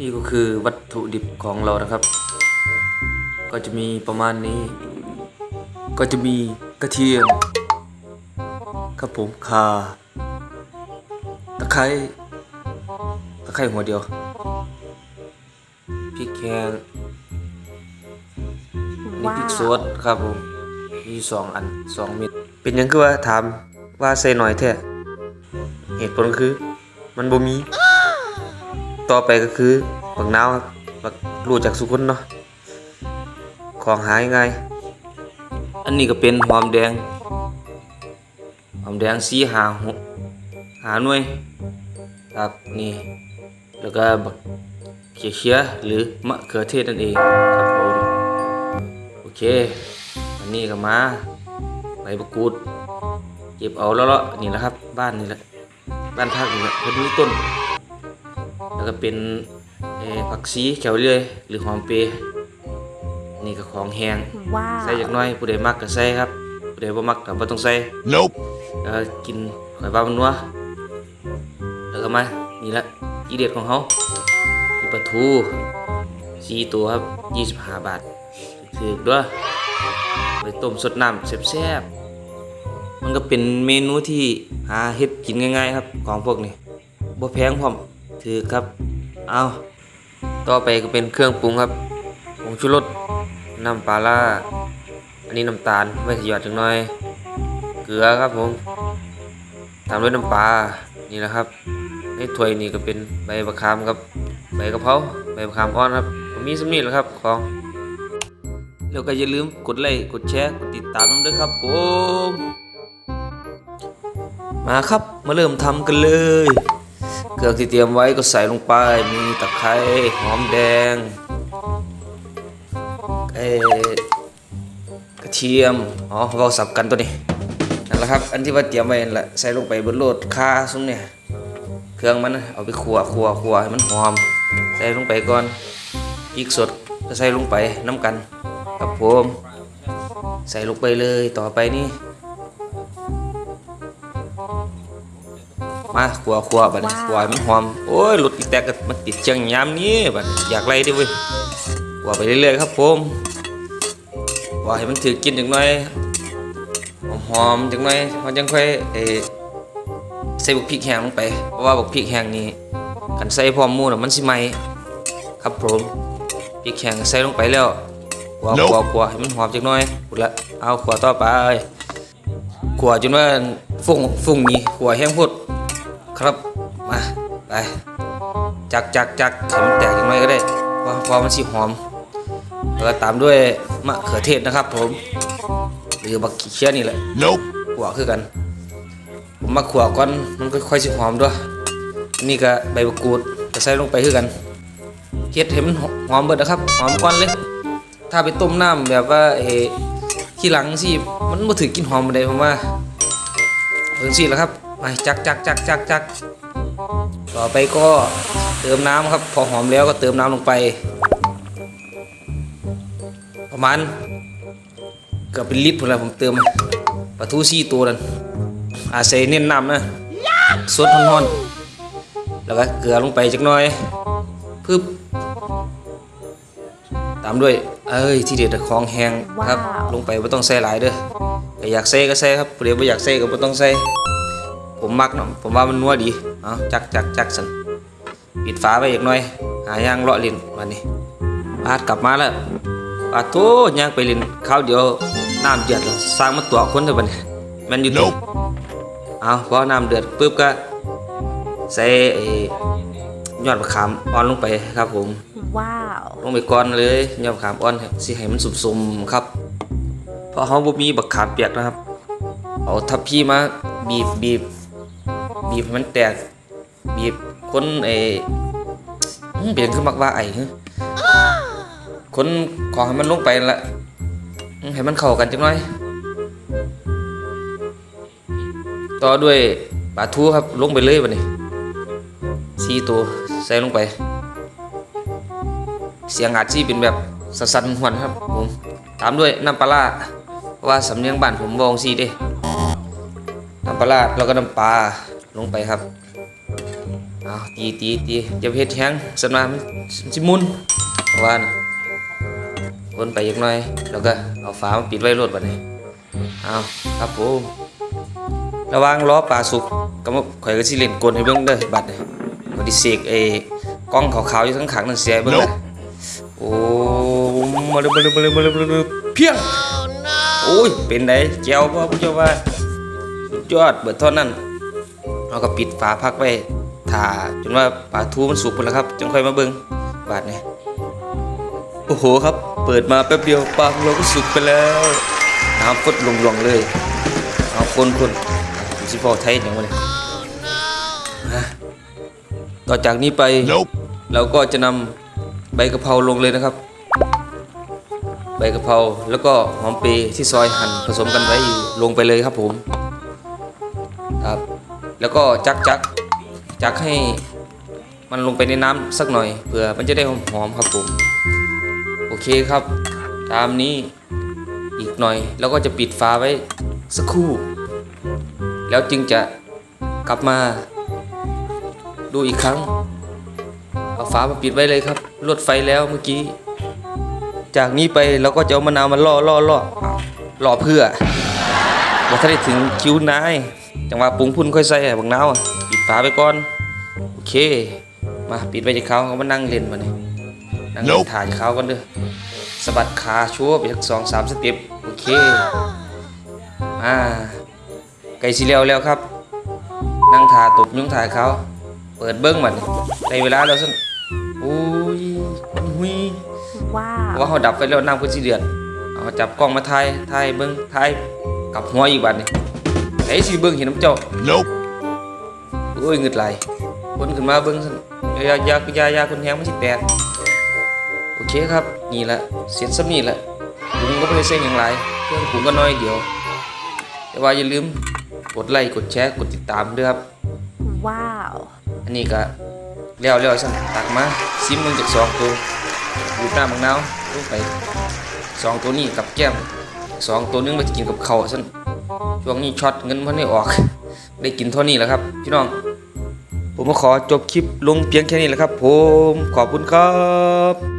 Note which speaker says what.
Speaker 1: นี่ก็คือวัตถุดิบของเรานะครับ ก็จะมีประมาณนี้ ก็จะมีกระเทียมครับผมขาตะไคร้ตะไคร้หัวเดียวพริกแห้งนี่พริกสดครับผมมีสองอันสองเม็ดเป็นยังคือว่าถามว่าใส่หน่อยแท้เหตุผลคือ มันบ่มี ต่อไปก็คือบักนาวครับบักรู้จากสุกุลเนาะของหายง่ายอันนี้ก็เป็นหอมแดงหอมแดงสีหาหกหาหน่วยครับนี่แล้วก็บักเขียเขียหรือมะเขือเทศนั่นเองครับผมโอเค อันนี้ก็มาใบมะกรูดเก็บเอาแล้วเละนี่แหละครับ บ้านนี่แหละบ้านพักนี่แหละเพิ่นมีต้น แล้วก็เป็นเอ่อผักชีแขวเลื่อยหรือหอมเปรย์นี่ก็ของแห้ง
Speaker 2: ว้าว
Speaker 1: ใส่อย่างน้อยผู้ใดมักก็ใส่ครับผู้ใดบ่มักก็บ่ต้องใส่
Speaker 3: Nope.
Speaker 1: แล้วก็กินหอยปลามันนัวแล้วก็มานี่ละอีเด็ดของเขามีปลาทูสี่ตัวครับ25บาทถือๆด้วยไปต้มสดน้ำแซ่บๆมันก็เป็นเมนูที่หาเฮ็ดกินง่ายๆครับของพวกนี้บ่แพงพร้อม ถือครับ เอาต่อไปก็เป็นเครื่องปรุงครับผงชูรสน้ำปลาล่าอันนี้น้ำตาลไม่ขยอดจังน้อย เกลือครับผม ตามด้วยน้ำปลา นี่แหละครับ ในถ้วยนี่ก็เป็นใบมะขามครับ ใบกะเพรา ใบมะขามอ่อนครับผมมีสำนีแล้วครับของแล้วก็อย่าลืมกดไลค์ กดแชร์ กดติดตามด้วยครับผม มาครับ มาเริ่มทำกันเลย เครื่องที่เตรียมไว้ก็ใส่ลงไป มีตะไคร้หอมแดงเอ่อกระเทียม อ๋อเราสับกันตัวนี้ นั่นแหละครับ อันที่ว่าเตรียมไว้นั่นแหละใส่ลงไปบนโลดคาซุ้มเนี่ย เครื่องมันเอาไปคั่วคั่วคั่วให้มันหอม ใส่ลงไปก่อนพริกสดก็ใส่ลงไปน้ำกัน กับผม ใส่ลงไปเลยต่อไปนี่ มาคั่วคั่วบัดนี้คั่วให้มันหอมโอ้ยหลุดอีกแต่ก็มันติดเชียงยามนี้บัดอยากไล่ดิเว้ยคั่วไปเรื่อยๆครับผมคั่วให้มันถือกินจังหน่อยหอมๆจังหน่อยมันจังค่อยเออใส่บุกพริกแห้งลงไปเพราะว่าบุกพริกแห้งนี่กันใส่พร้อมหมูน่ะมันสิไหมครับผมพริกแห้งใส่ลงไปแล้วขัว
Speaker 3: Nope
Speaker 1: ขัวขัวให้มันหอมจังหน่อยพูดละเอาขัวต่อไปขัวจนว่าฟุ้งฟุ้งนี่ขัวแห้งพุด ครับมาไปจักจักจักให้มันแตกจังหน่อยก็ได้เพราะเพราะมันสิหอมแล้วก็ตามด้วยมะเขือเทศนะครับ ผมหรือบักขี้เชี่ยนี่แหละ
Speaker 3: Nope.
Speaker 1: ขัวคือกันผมมาขัวก่อนมันก็ค่อยสิหอมด้วยอันนี่ก็ใบมะกรูดก็ใส่ลงไปคือกันเฮ็ดให้มันหอมเบิดนะครับหอมก่อนเลย ถ้าไปต้มน้ำแบบว่าเออที่หลังสิมันบ่ถือกินหอมบ่ได้ผมว่าเพิ่งสิแล้วครับ ไปจักจักจักจักจักต่อไปก็เติมน้ำครับ พอหอมแล้วก็เติมน้ำลงไป ประมาณเกือบเป็นลิตรพุ่นละผมเติมมาปลาทูซี่ตัวนั่นอาศัยเน้นน้ำนะสดร้อนๆแล้วก็เกลือลงไปจักหน่อยปึ๊บตามด้วยเอ้ยที่เด็ดของแห้งครับ
Speaker 2: ว้าว
Speaker 1: ลงไปไม่ต้องใส่หลายเด้อก็อยากใส่ก็ใส่ครับเดี๋ยวไม่อยากใส่ก็ไม่ต้องใส่ ผมมักเนาะผมว่ามันนัวดีเอาจักจักจักสันปิดฝาไว้อีกหน่อย หายางเลาะลิ้นมานี่อาดกลับมาแล้วปาโตย่างไปเลินข้าวเดียวน้ำเดือดแล้วสร้างมาตัวคนเถอะบัดนี้แมันอยู่ตรง
Speaker 3: Nope.
Speaker 1: เอาพอน้ำเดือดปุ๊บก็ใส่ไอ้ยอดมะขามอ่อนลงไปครับผม
Speaker 2: ว้าว
Speaker 1: ลงไปก่อนเลยยอดมะขามอ่อนสิให้มันสุมๆครับ เพราะเขาบ่มีบักขามเปียกนะครับ เอาทับพี่มาบีบบีบ บีบให้มันแตก บีบคนไอ้อื้อเปลี่ยนขึ้นมักว่าไอ้หึคนขอให้มันลงไปนั่นละอื้อให้มันเข้ากันจังหน่อย ต่อด้วยปลาทูครับลงไปเลยบัดนี้สี่ตัวใส่ลงไป เสียงอาจีเป็นแบบสั่นๆหวนครับผมตามด้วยน้ำปลาร้าว่าสำเนียงบ้านผมบองซีเด้น้ำปลาร้าแล้วก็น้ำปลา ลงไปครับเอาตีตีตีอย่าไปเฮ็ดแฮงสนามนสิหมุนว่านะวนไปอีกหน่อย แล้วก็เอาฝามาปิดไว้รถบัดนี้เอาครับผมระวังล้อปลาสุกก็มาข่อยก็สิเล่นกลให้เบิ่งเด้อบัดนี้บ่ได้เสกไอ้กล้องขาวๆอยู่ข้างขังนั่นเสียให้เบิ่งเด้อโอ้มาเลยมาเลยมาเลยมาเลยมาเลยเพียงโอ้ยเป็นไดแจ๋วบ่ผู้เจ้าว่าสุดยอดเบิดเท่านั้น เราก็ปิดฝาพักไว้ถ่าจนว่าปลาทูมันสุกหมดแล้วครับจึงค่อยมาเบิ่งบาดนี่โอ้โหครับ เปิดมาแป๊บเดียวปลาของเราก็สุกไปแล้วน้ำฟดลงลงๆเลยเอาคนคนสิพอไทยอย่างวะเนี่ยอะต่อจากนี้ไป
Speaker 2: Nope.
Speaker 1: เราก็จะนำใบกะเพราลงเลยนะครับ ใบกะเพราแล้วก็หอมเปรย์ที่ซอยหั่นผสมกันไว้อยู่ลงไปเลยครับผมครับ แล้วก็จักจักจักให้มันลงไปในน้ำสักหน่อยเผื่อมันจะได้หอมๆครับผมโอเคครับ ตามนี้อีกหน่อย แล้วก็จะปิดฝาไว้สักครู่ แล้วจึงจะกลับมาดูอีกครั้ง เอาฝามาปิดไว้เลยครับลดไฟแล้วเมื่อกี้ จากนี้ไปเราก็จะเอามะนาวมาล่อล่อล่อล่อเพื่อว่าถ้าได้ถึงคิวนาย จังหวะปรุงพุ่นค่อยใส่บักนาวอะปิดฝาไปก่อน โอเค มาปิดไว้จากเขาเขามานั่งเล่นมาเนี่ยนั่งเล่น
Speaker 2: Nope
Speaker 1: ถ่ายจากเขากันเด้อสะบัดขาชัวไปสักสองสามสเต็ปโอเคมาไก่สีเลียวแล้วครับ นั่งถ่าตบยุงถ่ายเขา เปิดเบิ้งมันในเวลาแล้วสั่นอุ้ยหุย
Speaker 3: ว้า
Speaker 1: เพ
Speaker 3: ว
Speaker 1: ราะว่าเขาดับไฟแล้วน้ำขึ้นสีเดือดเอาจับกล้องมาถ่ายถ่ายเบิ้งถ่ายกลับหัวอีกบัดนี่ ไอ้สีเบิ้งเห็นน้ำเจ้า
Speaker 2: Nope.
Speaker 1: โอ้ยเงึดไหลคนขึ้นมาเบิ้งซั่นยายายายาคนแหงมันสิแตกโอเคครับ นี่แหละเสียนซ้ำนี่แหละปรุงก็ไม่ได้เส้นอย่างไรเครื่องปรุงก็น้อยเดียว แต่ว่าอย่าลืมกดไลค์กดแชร์กดติดตามด้วยครับ
Speaker 3: ว้าว
Speaker 1: อันนี้ก็เลี้ยวเลี้ยวสั่นตักมาซิมมึงจากสองตัวดูดน้ำมังนาวลงไปสองตัวนี้กับแก้มสองตัวนึงไปกินกับข้าวสั่น ช่วงนี้ช็อตเงินมันไม่ออก ได้กินเท่านี้แหล้วครับ พี่น้อง ผมก็ขอจบคลิปลงเพียงแค่นี้แหละครับ ผมขอบคุณครับ